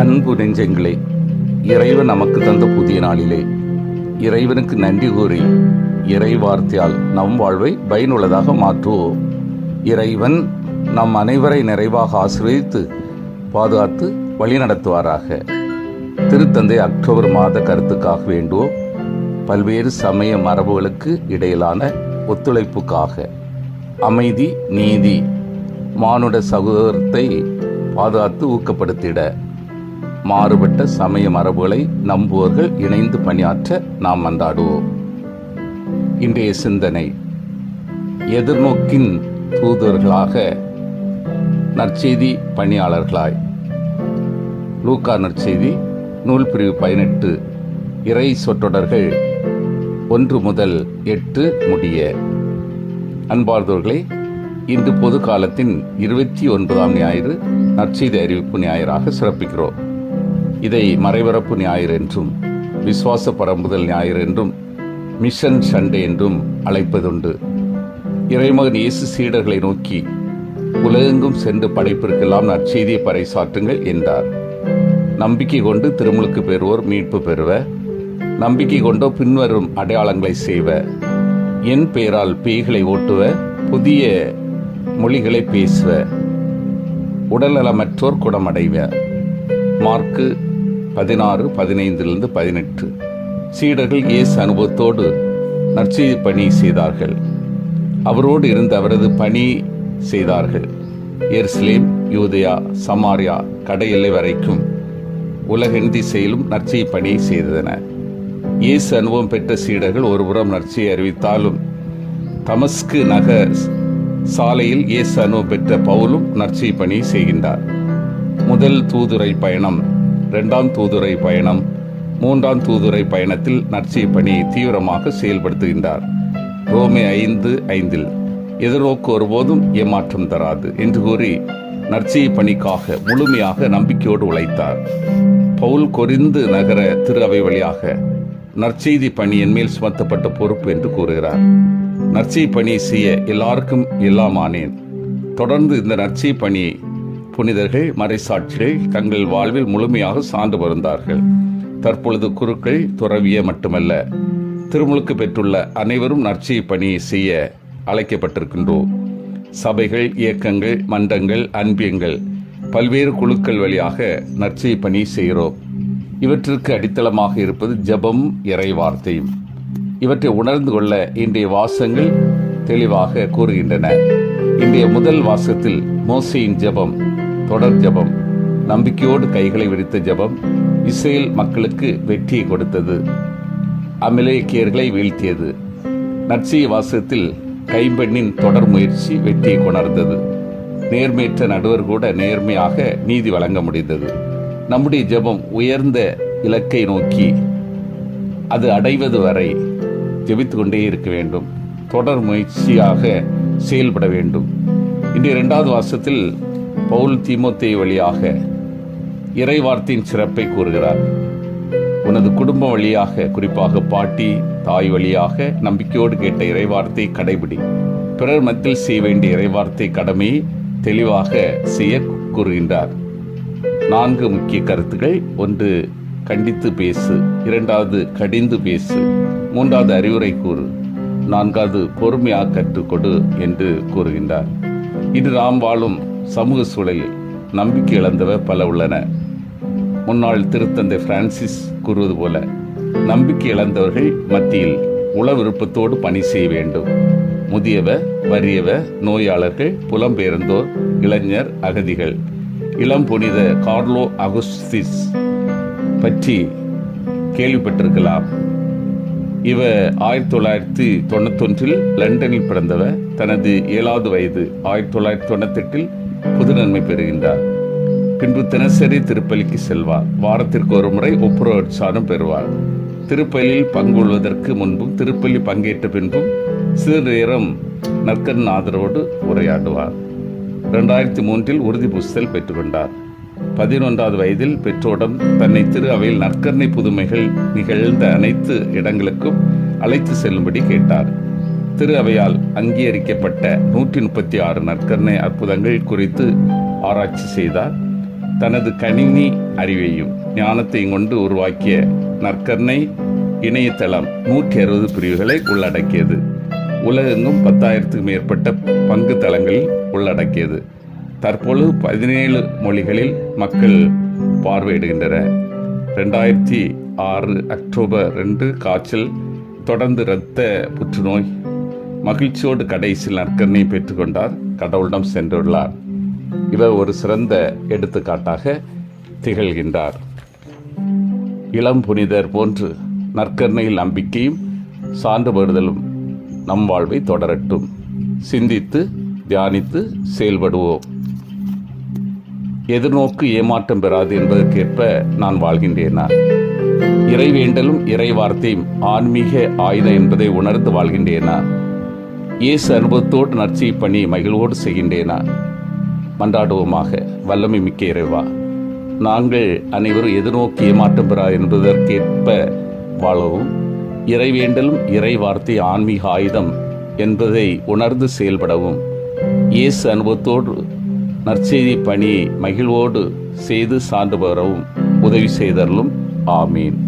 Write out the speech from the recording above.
அன்பு நெஞ்சங்களே இறைவன் நமக்கு தந்த புதிய நாளிலே. இறைவனுக்கு நன்றி கூறி இறை வார்த்தையால் நம் வாழ்வை பயனுள்ளதாக மாற்றுவோம். இறைவன் நம் அனைவரை நிறைவாக ஆசீர்வதித்து பாதுகாத்து வழிநடத்துவாராக திருத்தந்தை அக்டோபர் மாத கருத்துக்காக வேண்டுவோம். பல்வேறு சமய மரபுகளுக்கு இடையிலான ஒத்துழைப்புக்காக. அமைதி நீதி மானுட சகோதரத்தை பாதுகாத்து ஊக்கப்படுத்திட மாறுபட்ட சமய மரபுகளை நம்புவோர்கள் இணைந்து பணியாற்ற நாம் மன்றாடுவோம் இன்றைய சிந்தனை எதிர்நோக்கின் தூதுவர்களாக நற்செய்தி பணியாளர்களாய். லூக்கா நற்செய்தி நூல் பிரிவு பதினெட்டு இறை சொற்றொடர்கள் ஒன்று முதல் எட்டு முடிய. அன்பார்ந்தவர்களே இன்று பொது காலத்தின் இருபத்தி ஒன்பதாம் ஞாயிறு நற்செய்தி அறிவிப்பு ஞாயிறாக சிறப்பிக்கிறோம். இதை மறைபரப்பு ஞாயிறு என்றும் விசுவாச பரம்புதல் ஞாயிறு என்றும் மிஷன் சண்டே என்றும் அழைப்பதுண்டு. இறைமகன் இயேசு சீடர்களை நோக்கி உலகெங்கும் சென்று படைப்பிற்கெல்லாம் நற்செய்தியை பறைசாற்றுங்கள் என்றார். நம்பிக்கை கொண்டு திருமுழுக்கு பெறுவோர் மீட்பு பெறுவ நம்பிக்கை கொண்டோ பின்வரும் அடையாளங்களை செய்வ என் பெயரால் பேய்களை ஓட்டுவ புதிய மொழிகளை பேசுவ உடல்நலமற்றோர் குணமடைவர் மார்க்கு பதினாறு பதினைந்திலிருந்து பதினெட்டு. சீடர்கள் இயேசு அனுபவத்தோடு நற்செய்தி பணி செய்தார்கள். அவரோடு இருந்து அவரது பணி செய்தார்கள். எருசலேம் யூதயா சமாரியா கடையில்லை வரைக்கும் உலகென் திசையிலும் நற்செய்தி பணி செய்தன. இயேசு அனுபவம் பெற்ற சீடர்கள் ஒருபுறம் நற்செய்தி அறிவித்தாலும் தமஸ்கு நகர் சாலையில் இயேசு அனுபவம் பெற்ற பவுலும் நற்செய்தி பணி செய்கின்றார். முதல் தூதுரை பயணம் இரண்டாம் தூதுரை பயணம் மூன்றாம் தூதுரை பயணத்தில் நற்செய்தி பணி தீவிரமாக செயல்படுத்துகின்றார். ரோமே ஐந்து ஐந்தில் எதிர்நோக்கு ஒருபோதும் ஏமாற்றம் தராது என்று கூறி நற்செய் பணிக்காக முழுமையாக நம்பிக்கையோடு உழைத்தார். பவுல் கொரிந்து நகர திரு அவை வழியாக நற்செய்தி பணி மேல் சுமத்தப்பட்ட பொறுப்பு என்று கூறுகிறார். நற்செய்தி பணி செய்ய எல்லாருக்கும் எல்லாமானேன். தொடர்ந்து இந்த நற்செய்தி பணியை புனிதர்கள் மறைசாட்சிகள் தங்கள் வாழ்வில் முழுமையாக சான்று வருந்தார்கள் தற்பொழுது குருக்கள் துறவிய மட்டுமல்ல திருமுழுக்கு பெற்றுள்ள அனைவரும் நற்செய்தி பணியை செய்ய அழைக்கப்பட்டிருக்கின்றோம் சபைகள் இயக்கங்கள் மன்றங்கள் அன்பியங்கள் பல்வேறு குழுக்கள் வழியாக நற்செய்தி பணி செய்கிறோம். இவற்றிற்கு அடித்தளமாக இருப்பது ஜெபம் இறை வார்த்தையும். இவற்றை உணர்ந்து கொள்ள இன்றைய வாசங்கள் தெளிவாக கூறுகின்றன. இன்றைய முதல் வாசத்தில் மோசையின் ஜெபம் தொடர் ஜெபம். நம்பிக்கையோடு கைகளை விரித்த ஜெபம் இஸ்ரேல் மக்களுக்கு வெற்றியை கொடுத்தது. அமலேக்கியர்களை வீழ்த்தியது. நற்சிய வாசகத்தில் கைம்பெண்ணின் தொடர் முயற்சி வெற்றியை கொணர்ந்தது. நேர்மையற்ற நடுவர் கூட நேர்மையாக நீதி வழங்க முடிந்தது. நம்முடைய ஜெபம் உயர்ந்த இலக்கை நோக்கி அது அடைவது வரை ஜெபித்து கொண்டே இருக்க வேண்டும். தொடர் முயற்சியாக செயல்பட வேண்டும். இன்றைய இரண்டாவது வாசத்தில் பவுல் திமுத்தை வழியாக இறைவார்த்தையின் சிறப்பை கூறுகிறார். உனது குடும்பம் வழியாக குறிப்பாக பாட்டி தாய் வழியாக நம்பிக்கையோடு கேட்ட இறைவார்த்தை கடைபிடி. பிறர் மத்தியில் செய்ய வேண்டிய இறைவார்த்தை கடமையை தெளிவாக செய்ய கூறுகின்றார். நான்கு முக்கிய கருத்துக்கள். ஒன்று கண்டித்து பேசு. இரண்டாவது கடிந்து பேசு. மூன்றாவது அறிவுரை கூறு. நான்காவது பொறுமையாக கற்றுக்கொடு என்று கூறுகின்றார். இது நாம் வாழும் சமூக சூழலில் நம்பிக்கை இழந்தவர் பல உள்ளன. முன்னாள் திருத்தந்தை பிரான்சிஸ் கூறுவது போல நம்பிக்கை இழந்தவர்கள் மத்தியில் உள விருப்பத்தோடு பணி செய்ய வேண்டும். முதியவ வறியவ நோயாளர்கள் புலம்பெயர்ந்தோர் இளைஞர் அகதிகள். இளம் புனித கார்லோ அகுஸ்திஸ் பற்றி கேள்விப்பட்டிருக்கலாம். இவர் ஆயிரத்தி தொள்ளாயிரத்தி தொண்ணூத்தொன்றில் லண்டனில் பிறந்தவர் தனது ஏழாவது வயது ஆயிரத்தி தொள்ளாயிரத்தி தொண்ணூத்தெட்டில் புது நன்மை பெறுகின்றார். பின்பு தினசரி திருப்பலிக்கு செல்வார். வாரத்திற்கு ஒரு முறை ஒப்புரவற்சாரம் பெறுவார். திருப்பலியில் பங்குகொள்வதற்கு முன்பும் திருப்பலி பங்கேற்ற பின்பும் சிறு நேரம் நற்கன் ஆதரவோடு உரையாடுவார். இரண்டாயிரத்தி மூன்றில் உறுதி புஸ்தல் பெற்றுக்கொண்டார். பதினொன்றாவது வயதில் பெற்றோடம் தன்னை திரு அவையில் நற்கருணை புதுமைகள் நிகழ்ந்த அனைத்து இடங்களுக்கும் அழைத்து செல்லும்படி கேட்டார். திரு அவையால் அங்கீகரிக்கப்பட்ட நூற்றி முப்பத்தி ஆறு நற்கருணை அற்புதங்கள் குறித்து ஆராய்ச்சி செய்தார். தனது கணினி அறிவையும் ஞானத்தையும் கொண்டு உருவாக்கிய நற்கர்ணை இணையதளம் நூற்றி அறுபது பிரிவுகளை உள்ளடக்கியது. உலகெங்கும் பத்தாயிரத்துக்கும் மேற்பட்ட பங்கு தளங்களில் உள்ளடக்கியது. தற்பொழுது பதினேழு மொழிகளில் மக்கள் பார்வையிடுகின்றனர் ரெண்டாயிரத்தி ஆறு அக்டோபர் ரெண்டு காய்ச்சல் தொடர்ந்து இரத்த புற்றுநோய் மகிழ்ச்சியோடு கடைசியில் நற்கரணை பெற்றுக்கொண்டார். கடவுளிடம் சென்றுள்ளார். இவர் ஒரு சிறந்த எடுத்துக்காட்டாக திகழ்கின்றார். இளம் புனிதர் போன்று நற்கருணையில் நம்பிக்கையும் சான்றுபடுதலும் நம் வாழ்வை தொடரட்டும். சிந்தித்து தியானித்து செயல்படுவோம். எதிர்நோக்கு ஏமாற்றம் பெறாது என்பதற்கேற்ப நான் வாழ்கின்றேனா? இறைவேண்டலும் இறை வார்த்தையும் ஆன்மீக ஆயுதம் என்பதை உணர்ந்து வாழ்கின்றேனா? இயேசு அனுபவத்தோடு நற்செய் பணி மகிழ்வோடு செய்கின்றேனா? மன்றாடுவோமாக வல்லமை மிக்க இறைவா நாங்கள் அனைவரும் எதிர்நோக்கி ஏமாற்றம் பெறா என்பதற்கேற்ப வாழவும் இறைவேண்டலும் இறை வார்த்தை ஆன்மீக ஆயுதம் என்பதை உணர்ந்து செயல்படவும் இயேசு அனுபவத்தோடு நற்செய்தி பணியை மகிழ்வோடு செய்து சான்று பெறவும் உதவி செய்தரலும் ஆமீன்.